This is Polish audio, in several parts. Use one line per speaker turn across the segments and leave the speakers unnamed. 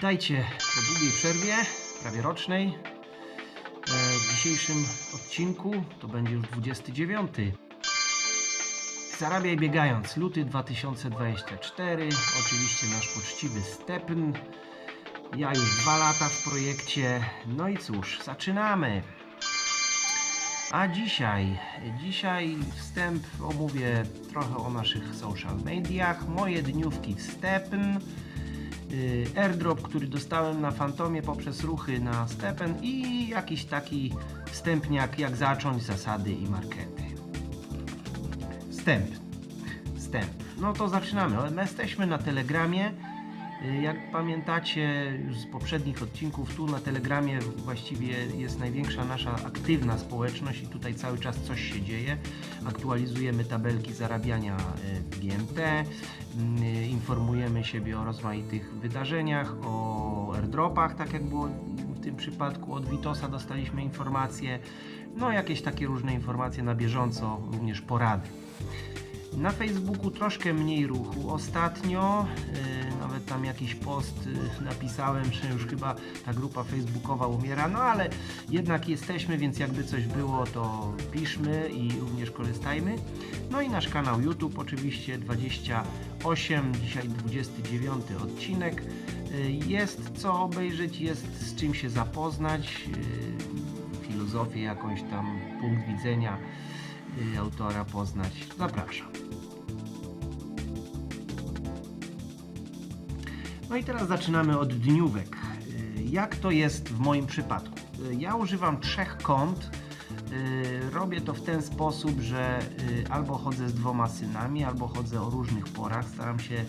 Witajcie po długiej przerwie, prawie rocznej. E, W dzisiejszym odcinku to będzie już 29. Zarabiaj biegając, luty 2024. Oczywiście nasz poczciwy Stepn. Ja już dwa lata w projekcie. No i cóż, zaczynamy. A dzisiaj, dzisiaj wstęp omówię trochę o naszych social mediach, moje dniówki w Stepn, airdrop, który dostałem na Fantomie poprzez ruchy na Stepen i jakiś taki wstępniak, jak zacząć zasady i markety. Wstęp. Wstęp. No to zaczynamy. My jesteśmy na Telegramie. Jak pamiętacie już z poprzednich odcinków, tu na Telegramie właściwie jest największa nasza aktywna społeczność i tutaj cały czas coś się dzieje. Aktualizujemy tabelki zarabiania y, w GMT, y, informujemy siebie o rozmaitych wydarzeniach, o airdropach, tak jak było w tym przypadku od Witosa dostaliśmy informacje, no jakieś takie różne informacje na bieżąco, również porady. Na Facebooku troszkę mniej ruchu ostatnio. Yy, nawet tam jakiś post yy, napisałem, że już chyba ta grupa facebookowa umiera, no ale jednak jesteśmy, więc jakby coś było, to piszmy i również korzystajmy. No i nasz kanał YouTube oczywiście 28, dzisiaj 29 odcinek. Yy, Jest co obejrzeć, jest z czym się zapoznać, filozofię jakąś tam, punkt widzenia y, autora poznać. Zapraszam. No i teraz zaczynamy od dniówek. Y, Jak to jest w moim przypadku? Y, Ja używam trzech kont. Y, Robię to w ten sposób, że y, albo chodzę z dwoma synami, albo chodzę o różnych porach. Staram się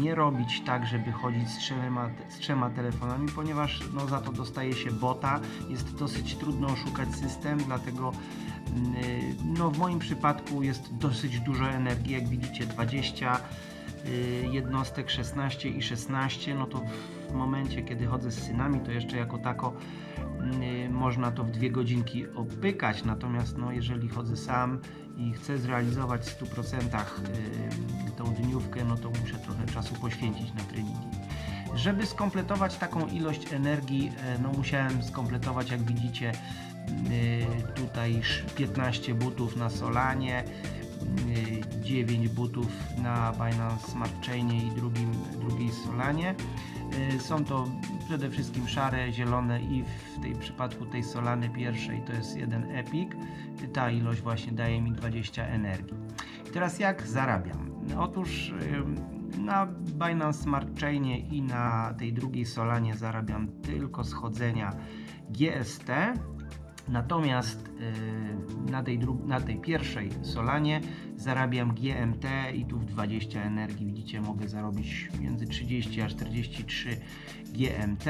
nie robić tak, żeby chodzić z trzema, z trzema telefonami, ponieważ no, za to dostaje się bota. Jest dosyć trudno oszukać system, dlatego y, no, w moim przypadku jest dosyć dużo energii. Jak widzicie, 20 y, jednostek 16 i 16, no to w momencie, kiedy chodzę z synami, to jeszcze jako tako można to w dwie godzinki opykać, natomiast no, jeżeli chodzę sam i chcę zrealizować w 100% y, tą dniówkę, no to muszę trochę czasu poświęcić na treningi. Żeby skompletować taką ilość energii, e, no musiałem skompletować, jak widzicie, y, tutaj sz- 15 butów na Solanie, y, 9 butów na Binance Smart Chainie i drugim, drugiej Solanie. Y, Są to przede wszystkim szare, zielone i w tej przypadku tej Solany pierwszej to jest jeden Epic. Ta ilość właśnie daje mi 20 energii. Teraz jak zarabiam? Otóż ym, na Binance Smart Chainie i na tej drugiej Solanie zarabiam tylko schodzenia GST. Natomiast yy, na, tej na tej pierwszej Solanie zarabiam GMT i tu w 20 energii widzicie mogę zarobić między 30 a 43 GMT.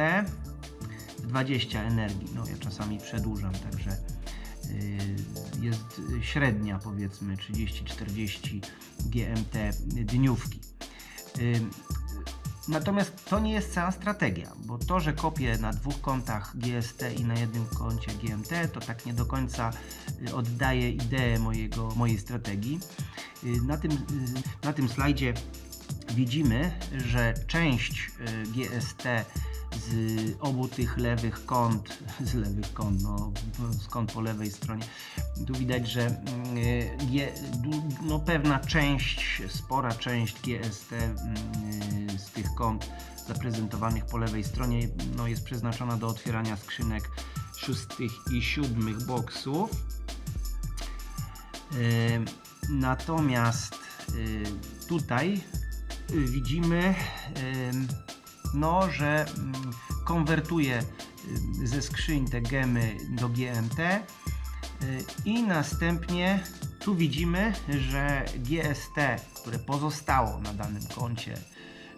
20 energii, no ja czasami przedłużam, także yy, jest średnia powiedzmy 30-40 GMT dniówki. Natomiast to nie jest cała strategia, bo to, że kopię na dwóch kontach GST i na jednym koncie GMT, to tak nie do końca y, oddaje ideę mojego, mojej strategii. Y, Na tym, y, na tym slajdzie widzimy, że część GST z obu tych lewych kąt, z lewych kąt, no, z kąt po lewej stronie, tu widać, że mm, du- no, pewna część, spora część GST mm, z tych kąt zaprezentowanych po lewej stronie no, jest przeznaczona do otwierania skrzynek szóstych i siódmych boksów. Ym, Natomiast y, tutaj widzimy, no, że mm, konwertuje y, ze skrzyń te gemy do GMT y, i następnie tu widzimy, że GST, które pozostało na danym koncie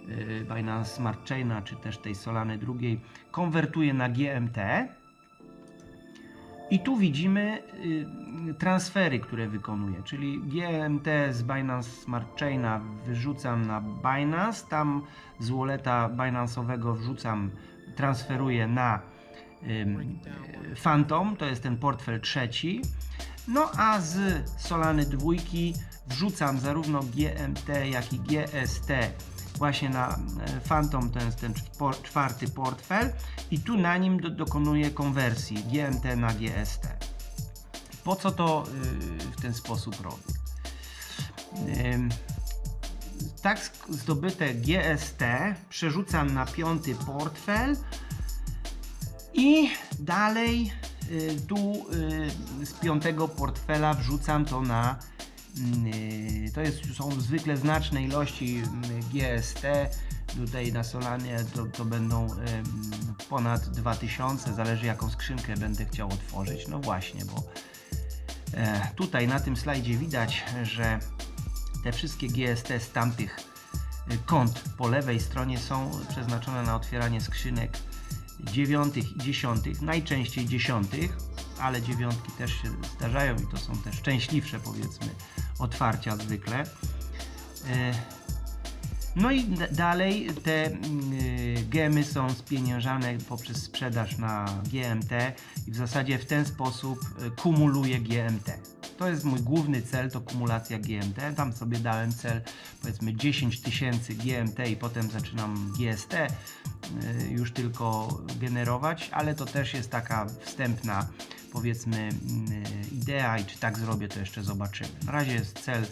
y, Binance Smart Chaina, czy też tej Solany drugiej, konwertuje na GMT. I tu widzimy y, transfery, które wykonuję, czyli GMT z Binance Smart Chaina wyrzucam na Binance, tam z walleta Binance'owego wrzucam, transferuję na Phantom, to jest ten portfel trzeci. No a z Solany dwójki wrzucam zarówno GMT, jak i GST właśnie na e, Phantom, to jest ten czwarty portfel i tu na nim do, dokonuję konwersji GMT na GST. Po co to y, w ten sposób robię? Tak zdobyte GST przerzucam na piąty portfel i dalej y, tu y, z piątego portfela wrzucam to na to jest, są zwykle znaczne ilości mm, GST tutaj na Solanie to, to będą ponad 2000 zależy jaką skrzynkę będę chciał otworzyć. No właśnie bo e, tutaj na tym slajdzie widać, że te wszystkie GST z tamtych y, kont po lewej stronie są przeznaczone na otwieranie skrzynek dziewiątych i dziesiątych, najczęściej dziesiątych, ale dziewiątki też się zdarzają i to są te szczęśliwsze powiedzmy otwarcia zwykle. E, No i dalej te mm, y, gemy są spieniężane poprzez sprzedaż na GMT i w zasadzie w ten sposób y, kumuluję GMT. To jest mój główny cel, to kumulacja GMT. Tam sobie dałem cel powiedzmy 10 tysięcy GMT i potem zaczynam GST y, już tylko generować, ale to też jest taka wstępna powiedzmy mm, idea i czy tak zrobię to jeszcze zobaczymy. Na razie jest cel y,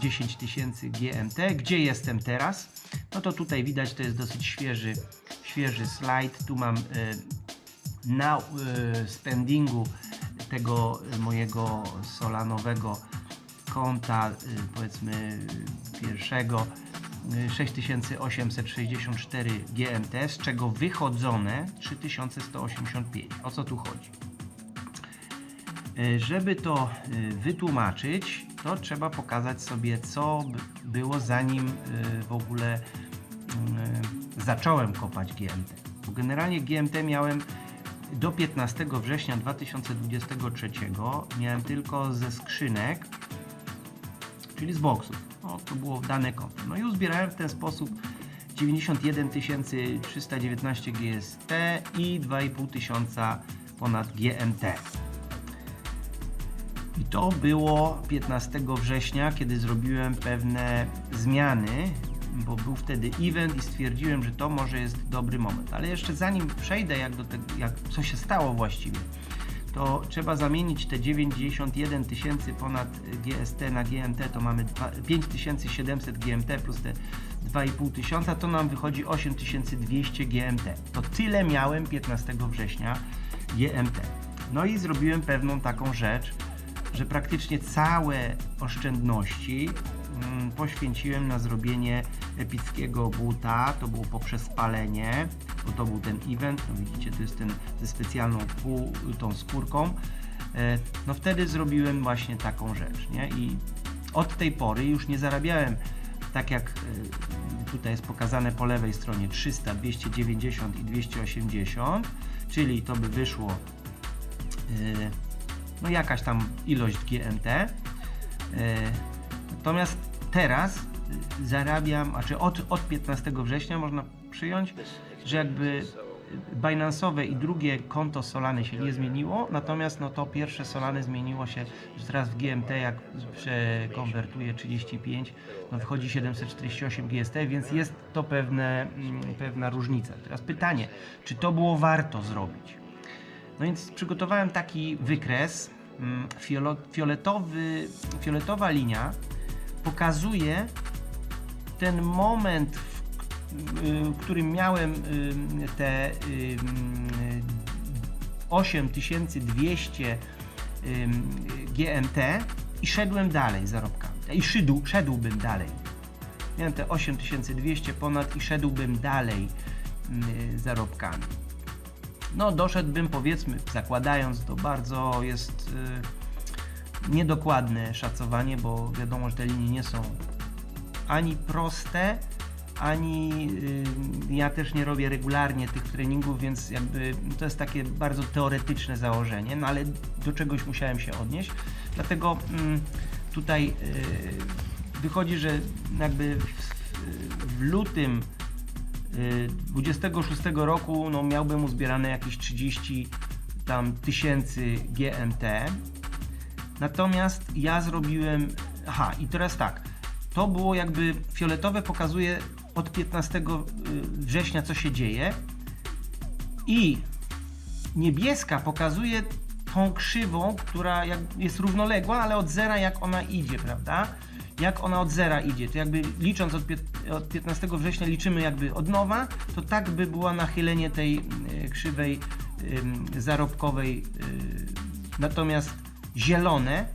10 tysięcy GMT. Gdzie jestem teraz? No to tutaj widać, to jest dosyć świeży, świeży slajd. Tu mam y, na y, spendingu tego mojego solanowego konta, y, powiedzmy pierwszego, y, 6864 GMT, z czego wychodzone 3185. O co tu chodzi? Y, Żeby to y, wytłumaczyć, to trzeba pokazać sobie, co było zanim y, w ogóle y, zacząłem kopać GMT. Bo generalnie GMT miałem do 15 września 2023 miałem tylko ze skrzynek, czyli z boksów. No, to było dane konto. No i uzbierałem w ten sposób 91 319 GST i 2,5 tysiąca ponad GMT. I to było 15 września, kiedy zrobiłem pewne zmiany, bo był wtedy event i stwierdziłem, że to może jest dobry moment. Ale jeszcze zanim przejdę, jak do tego, jak, co się stało właściwie, to trzeba zamienić te 91 tysięcy ponad GST na GMT, to mamy dwa- 5700 GMT plus te 2,5 tysiąca, to nam wychodzi 8200 GMT. To tyle miałem 15 września GMT. No i zrobiłem pewną taką rzecz, że praktycznie całe oszczędności mm, poświęciłem na zrobienie epickiego buta. To było poprzez palenie, bo to był ten event. No widzicie, to jest ten ze specjalną tą skórką. E, No wtedy zrobiłem właśnie taką rzecz, nie? I od tej pory już nie zarabiałem tak jak e, tutaj jest pokazane po lewej stronie 300, 290 i 280, czyli to by wyszło e, no jakaś tam ilość GMT. E, Natomiast teraz zarabiam, znaczy od, od 15 września można przyjąć, że jakby Binance'owe i drugie konto Solany się nie zmieniło, natomiast no to pierwsze Solany zmieniło się, że teraz w GMT jak przekonwertuję 35, no wychodzi 748 GST, więc jest to pewne, mm, pewna różnica. Teraz pytanie, czy to było warto zrobić? No więc przygotowałem taki wykres. mm, Fioletowy, fioletowa linia pokazuje ten moment, w, w którym miałem y, te y, mm, 8200 ym, GMT i szedłem dalej zarobkami. I szedł, szedłbym dalej. Miałem te 8200 ponad i szedłbym dalej zarobkami. No, doszedłbym powiedzmy, zakładając to bardzo jest y, niedokładne szacowanie, bo wiadomo, że te linie nie są ani proste, ani y, ja też nie robię regularnie tych treningów, więc jakby to jest takie bardzo teoretyczne założenie, no ale do czegoś musiałem się odnieść. Dlatego mm, tutaj y, wychodzi, że jakby w, w lutym 26 roku no, miałbym uzbierane jakieś 30 tam tysięcy GMT. Natomiast ja zrobiłem. Aha, i teraz tak. To było jakby fioletowe pokazuje od 15 września, co się dzieje. I niebieska pokazuje tą krzywą, która jest równoległa, ale od zera jak ona idzie, prawda? Jak ona od zera idzie, to jakby licząc od, od 15 września liczymy jakby od nowa, to tak by było nachylenie tej y, krzywej zarobkowej. y, Natomiast zielone,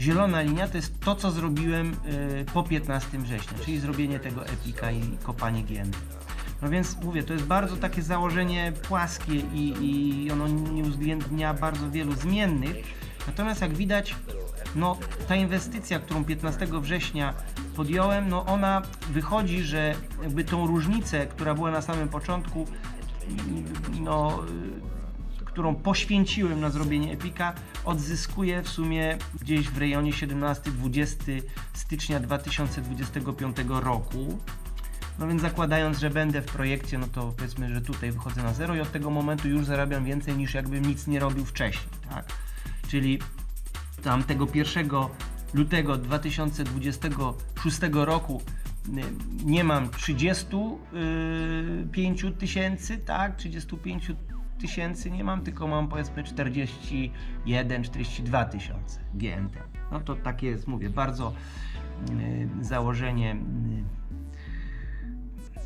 zielona linia to jest to, co zrobiłem y, po 15 września, czyli zrobienie tego epika i kopanie GM. No więc mówię, to jest bardzo takie założenie płaskie i, i ono nie uwzględnia bardzo wielu zmiennych. Natomiast jak widać, no ta inwestycja, którą 15 września podjąłem, no ona wychodzi, że jakby tą różnicę, która była na samym początku, no y, którą poświęciłem na zrobienie Epika, odzyskuję w sumie gdzieś w rejonie 17-20 stycznia 2025 roku. No więc zakładając, że będę w projekcie, no to powiedzmy, że tutaj wychodzę na zero i od tego momentu już zarabiam więcej niż jakbym nic nie robił wcześniej, tak? Czyli tam tego 1 lutego 2026 roku y, nie mam 35 tysięcy, tak? 35 tysięcy nie mam, tylko mam powiedzmy 41, 42 tysiące GMT. No to takie jest, mówię, bardzo y, założenie y,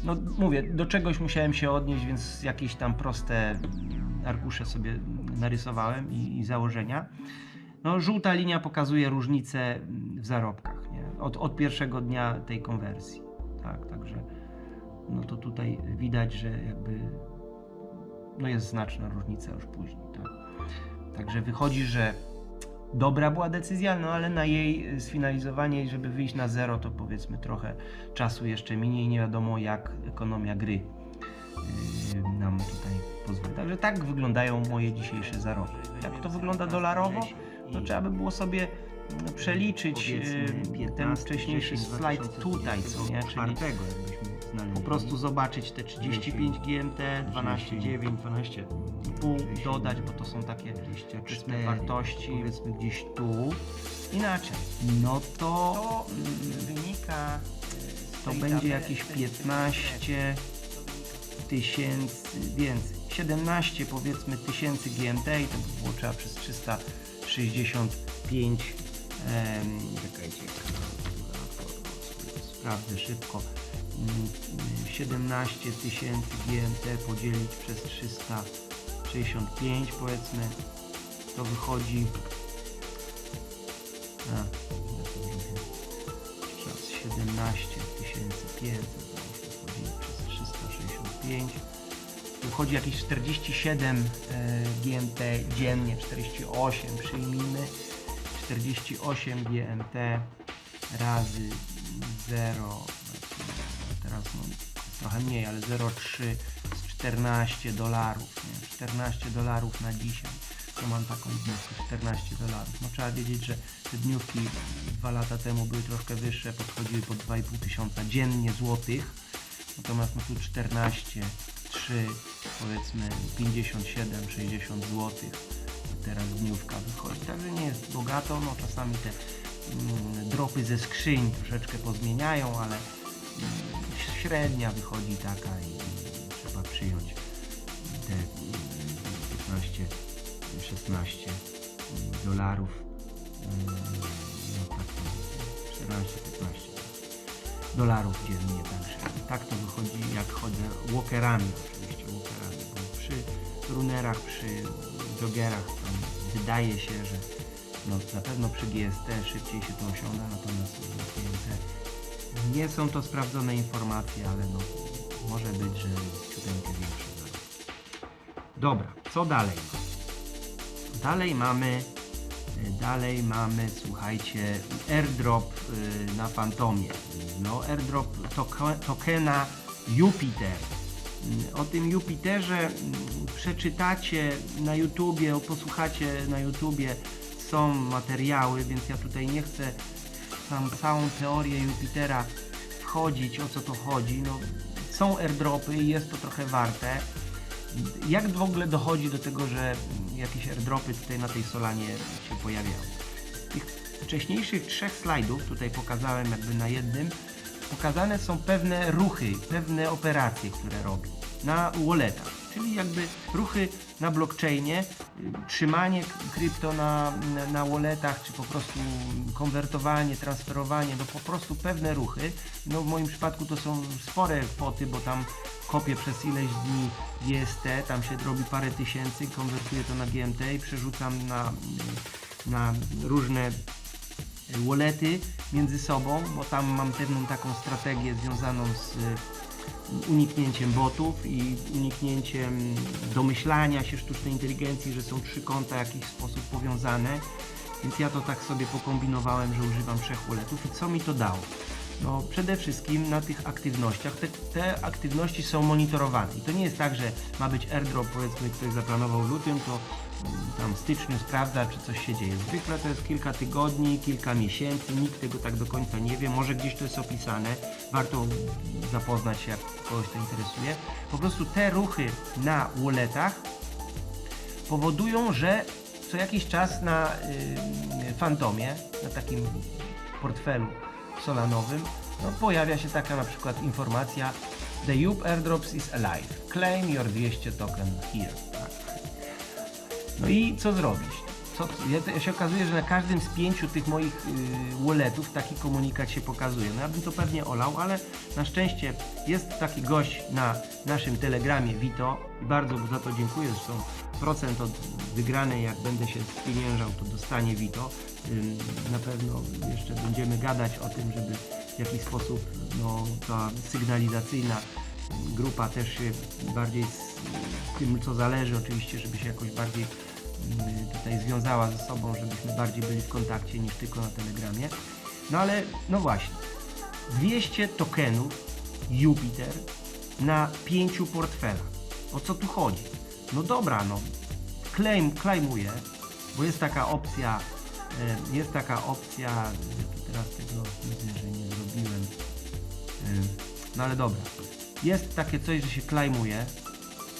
no mówię, do czegoś musiałem się odnieść, więc jakieś tam proste arkusze sobie narysowałem i, i założenia. No, żółta linia pokazuje różnicę mm, w zarobkach nie? Od, od pierwszego dnia tej konwersji. Tak, także no to tutaj widać, że jakby no jest znaczna różnica już później. Tak? Także wychodzi, że dobra była decyzja, no ale na jej sfinalizowanie i żeby wyjść na zero, to powiedzmy trochę czasu jeszcze minie i nie wiadomo jak ekonomia gry yy, nam tutaj pozwoli. Także tak wyglądają moje dzisiejsze zarobki. Jak to wygląda dolarowo, to trzeba by było sobie przeliczyć e, ten wcześniejszy slajd tutaj, co nie? Czyli po prostu zobaczyć te 35 GMT, 12,9, 12 pół dodać, bo to są takie 24, wartości. Powiedzmy gdzieś tu. Inaczej. No to, to wynika. To będzie jakieś 15 tysięcy więcej. 17 powiedzmy tysięcy GMT i to by było trzeba przez 300 65. Czekajcie, sprawdzę szybko. Mm, 17 tysięcy GMT podzielić przez 365 powiedzmy to wychodzi a, 17 500 podzielić przez 365 wychodzi jakieś 47 e, GMT dziennie 48 przyjmijmy 48 GMT razy 0 teraz no, trochę mniej, ale 0,3 z 14 dolarów, nie? 14 dolarów na dzisiaj. To mam taką dniówkę, 14 dolarów. No trzeba wiedzieć, że te dniówki dwa lata temu były troszkę wyższe, podchodziły po 2,5 tysiąca dziennie złotych. Natomiast no tu 14, 3, powiedzmy 57, 60 złotych. Teraz dniówka wychodzi. Także nie jest bogato, no czasami te mm, dropy ze skrzyń troszeczkę pozmieniają, ale mm, średnia wychodzi taka i, trzeba przyjąć te mm, 15, 16 dolarów. Mm, No tak, to 14, 15 dolarów dziennie, także tak to wychodzi jak chodzę walkerami oczywiście, walkerami, bo przy runerach, przy joggerach wydaje się, że no, na pewno przy GST szybciej się to osiąga, natomiast GMT nie są to sprawdzone informacje, ale no, może być, że jest zarobek. Dobra, co dalej? Dalej mamy, dalej mamy, słuchajcie, airdrop y, na Fantomie. No, airdrop tokena Jupiter. Y, O tym Jupiterze mm, przeczytacie na YouTubie, posłuchacie na YouTubie, są materiały, więc ja tutaj nie chcę w całą teorię Jupitera wchodzić, o co to chodzi. No, są airdropy i jest to trochę warte. Jak w ogóle dochodzi do tego, że jakieś airdropy tutaj na tej Solanie się pojawiają? Tych wcześniejszych trzech slajdów, tutaj pokazałem jakby na jednym, pokazane są pewne ruchy, pewne operacje, które robi na walletach, czyli jakby ruchy na blockchainie, y, trzymanie krypto na, na, walletach, czy po prostu konwertowanie, transferowanie, no po prostu pewne ruchy. No w moim przypadku to są spore kwoty, bo tam kopię przez ileś dni GST, tam się robi parę tysięcy, konwertuję to na GMT i przerzucam na, na różne wallety między sobą, bo tam mam pewną taką strategię związaną z uniknięciem botów i uniknięciem domyślania się sztucznej inteligencji, że są trzy konta w jakiś sposób powiązane. Więc ja to tak sobie pokombinowałem, że używam trzech walletów i co mi to dało? No przede wszystkim na tych aktywnościach, te, te aktywności są monitorowane i to nie jest tak, że ma być airdrop, powiedzmy ktoś zaplanował lutym, to tam styczniu sprawdza, czy coś się dzieje. Zwykle to jest kilka tygodni, kilka miesięcy, nikt tego tak do końca nie wie, może gdzieś to jest opisane, warto zapoznać się, jak kogoś to interesuje. Po prostu te ruchy na walletach powodują, że co jakiś czas na y, Fantomie, na takim portfelu solanowym, no, pojawia się taka na przykład informacja The Yup Airdrops is alive. Claim your 200 token here. No i co zrobić? Co, ja, się okazuje, że na każdym z pięciu tych moich y, walletów taki komunikat się pokazuje. No ja bym to pewnie olał, ale na szczęście jest taki gość na naszym telegramie Vito i bardzo za to dziękuję. Zresztą procent od wygranej, jak będę się spieniężał, to dostanie Vito. Ym, Na pewno jeszcze będziemy gadać o tym, żeby w jakiś sposób no, ta sygnalizacyjna grupa też się bardziej z tym, co zależy oczywiście, żeby się jakoś bardziej tutaj związała ze sobą, żebyśmy bardziej byli w kontakcie niż tylko na Telegramie. No ale, no właśnie, 200 tokenów Jupiter na pięciu portfelach. O co tu chodzi? No dobra, no, claim, claimuję, bo jest taka opcja, e, jest taka opcja, ja tu teraz tego widzę, że nie zrobiłem, no ale dobra, jest takie coś, że się claimuje,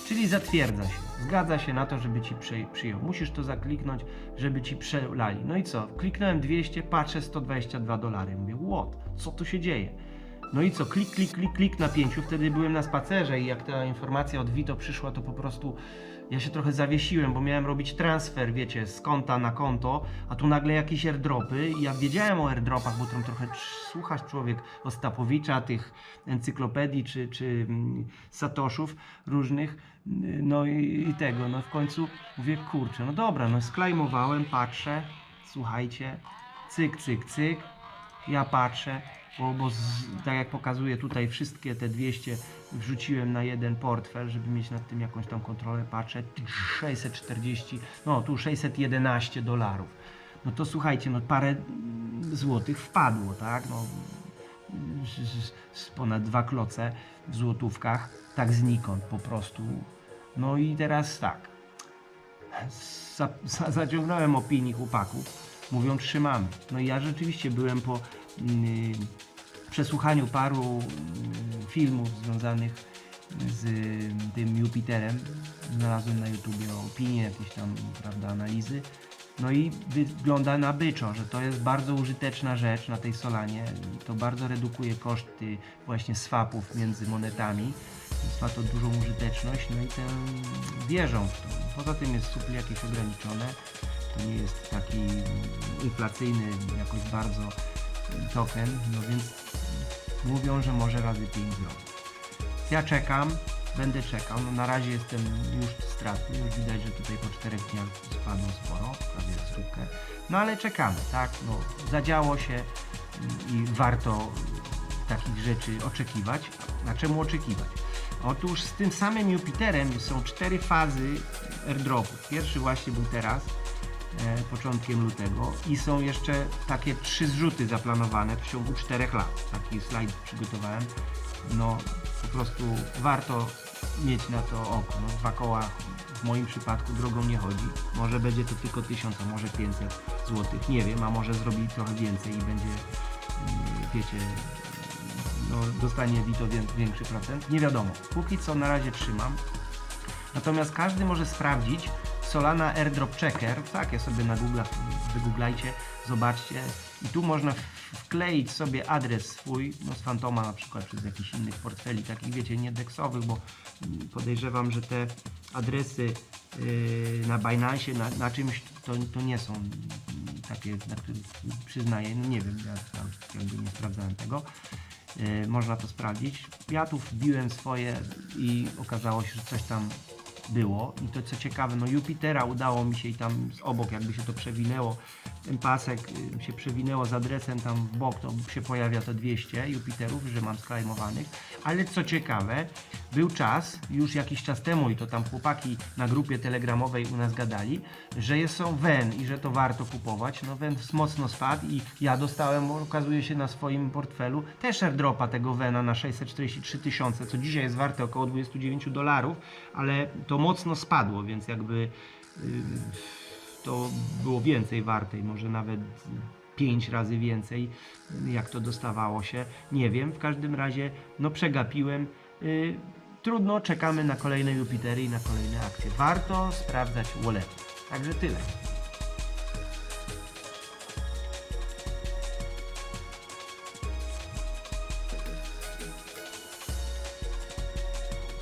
czyli zatwierdza się, zgadza się na to, żeby ci przy, przyjął. Musisz to zakliknąć, żeby ci przelali. No i co? Kliknąłem 200, patrzę 122 dolary. Mówię, what? Co tu się dzieje? No i co? Klik, klik, klik, klik na pięciu. Wtedy byłem na spacerze i jak ta informacja od Vito przyszła, to po prostu ja się trochę zawiesiłem, bo miałem robić transfer, wiecie, z konta na konto, a tu nagle jakieś airdropy i ja wiedziałem o airdropach, bo tam trochę słuchasz człowiek Ostapowicza, tych encyklopedii czy, czy mm, satoszów różnych, no i, i tego, no w końcu mówię, kurczę, no dobra, no sklejmowałem, patrzę, słuchajcie, cyk, cyk, cyk, ja patrzę, bo, bo z, tak jak pokazuję tutaj wszystkie te 200 wrzuciłem na jeden portfel, żeby mieć nad tym jakąś tam kontrolę, patrzę 640, no tu 611 dolarów. No to słuchajcie, no parę złotych wpadło, tak? No, z, z, ponad dwa kloce w złotówkach, tak znikąd po prostu. No i teraz tak, za, za, zaciągnąłem opinii chłopaków, mówią trzymamy. No i ja rzeczywiście byłem po mm, przesłuchaniu paru mm, filmów związanych z mm, tym Jupiterem. Znalazłem na YouTubie opinie, jakieś tam prawda, analizy. No i wygląda na byczo, że to jest bardzo użyteczna rzecz na tej Solanie. To bardzo redukuje koszty właśnie swapów między monetami. Więc ma to dużą użyteczność, no i ten wierzą w to. Poza tym jest supl jakieś ograniczone. To nie jest taki inflacyjny jakoś bardzo token, no więc mówią, że może razy 5 zrobić. Ja czekam, będę czekał. No na razie jestem już stratny, już widać, że tutaj po czterech dniach spadło sporo, prawie stówkę. No ale czekamy, tak? No, zadziało się i warto takich rzeczy oczekiwać. A czemu oczekiwać? Otóż z tym samym Jupiterem są cztery fazy airdropów. Pierwszy właśnie był teraz, początkiem lutego i są jeszcze takie trzy zrzuty zaplanowane w ciągu czterech lat. Taki slajd przygotowałem. No po prostu warto mieć na to oko. No, dwa koła w moim przypadku drogą nie chodzi. Może będzie to tylko 1000, a może 500 zł, nie wiem, a może zrobi trochę więcej i będzie, mm, wiecie, no, dostanie Vito wię- większy procent. Nie wiadomo. Póki co na razie trzymam. Natomiast każdy może sprawdzić Solana Airdrop Checker. Tak, ja sobie na Google wygooglajcie, zobaczcie. I tu można wkleić sobie adres swój, no z Fantoma na przykład, czy z jakichś innych portfeli, takich wiecie, niedeksowych, bo podejrzewam, że te adresy yy, na Binance, na, na czymś, to, to nie są takie, na których przyznaję, no nie wiem, ja tam jakby nie sprawdzałem tego. Yy, można to sprawdzić. Ja tu wbiłem swoje i okazało się, że coś tam było. I to co ciekawe, no Jupitera udało mi się i tam z obok jakby się to przewinęło, ten pasek y, się przewinęło z adresem tam w bok, to się pojawia to 200 Jupiterów, że mam sklejmowanych. Ale co ciekawe, był czas, już jakiś czas temu i to tam chłopaki na grupie telegramowej u nas gadali, że jest są WEN i że to warto kupować. No WEN mocno spadł i ja dostałem, okazuje się na swoim portfelu też airdropa tego WENa na 643 tysiące, co dzisiaj jest warte około 29 dolarów, ale to mocno spadło, więc jakby y, to było więcej warte i może nawet 5 razy więcej, jak to dostawało się. Nie wiem, w każdym razie no przegapiłem. Y, Trudno, czekamy na kolejne Jupitery i na kolejne akcje. Warto sprawdzać wallet. Także tyle.